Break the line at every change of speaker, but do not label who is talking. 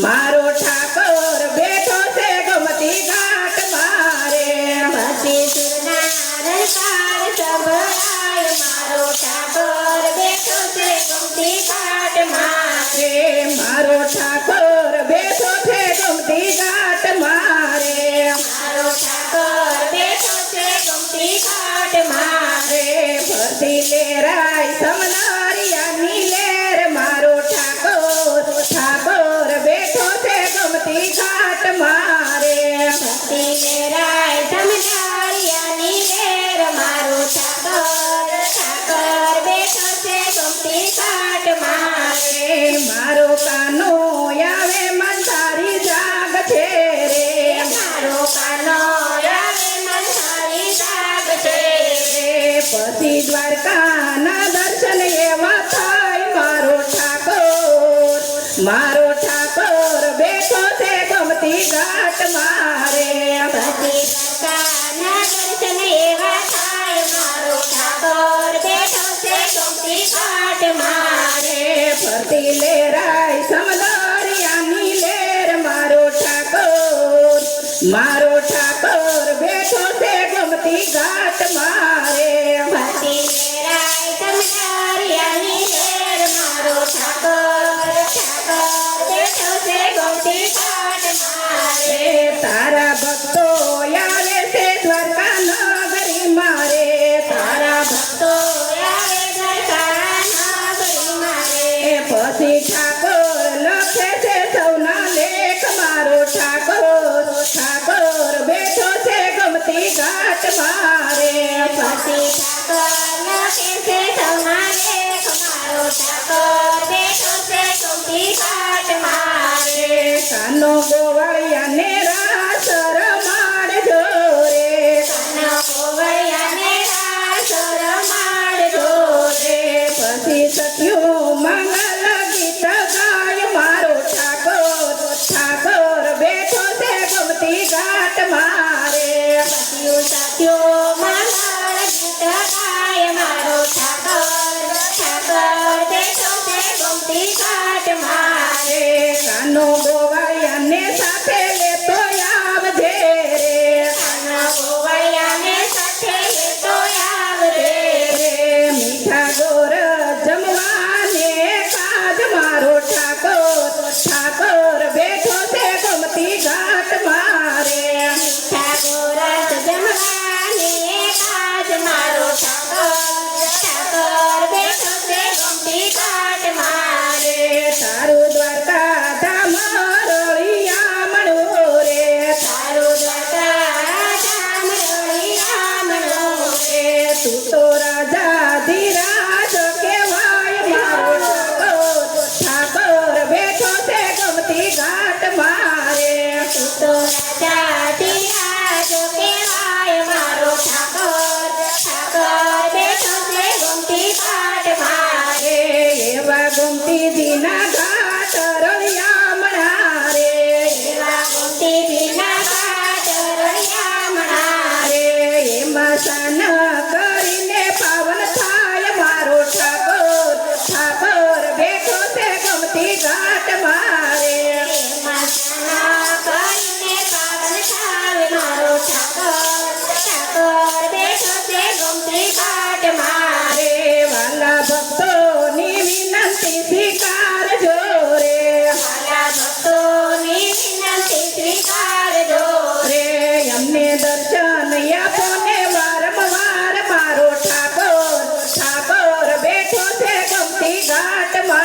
મારો ઠાકોર બેઠો છે ગમતી ઘાટ મારે
ભતી સુરનાર તાર સબરાય મારો ઠાકોર બેઠો છે ગમતી ઘાટ મારે
મારો ઠાકોર બેઠો છે ગમતી ઘાટ મારે
મારો ઠાકોર બેઠો છે ગમતી ઘાટ મારે
ભરતી લેરા પતિ દ્વારકાના દર્શન એવા થાય મારુઠાકોર મારુઠાકોર બેઠો છે ગমতী ગાટમાં રે
પતિ દ્વારકાના દર્શન એવા થાય મારુઠાકોર બેઠો છે
ગુંતીાટમાં રે ભર્તી લે
રાય સમલોરિયા ની લેર મારુઠાકોર મારુઠાકોર બેઠો છે ગমতী ગાટમાં લોગો વાળીયા
ને રા સરમાડ જો રે સનો ગોવળિયા ને રા
સરમાડ જો
રે પતિ સથ્યો મન લગીત ગાય મારો ઠાકોર ઠાકોર બેઠો છે
ગુંતી ઘાટ માં
રે પતિઓ સથ્યો મન લગીત ગાય મારો ઠાકોર ઠાકોર
જે ગુંતી
ગુંતી તા
જમારે સનો
ગો Soraya. ఘాటమా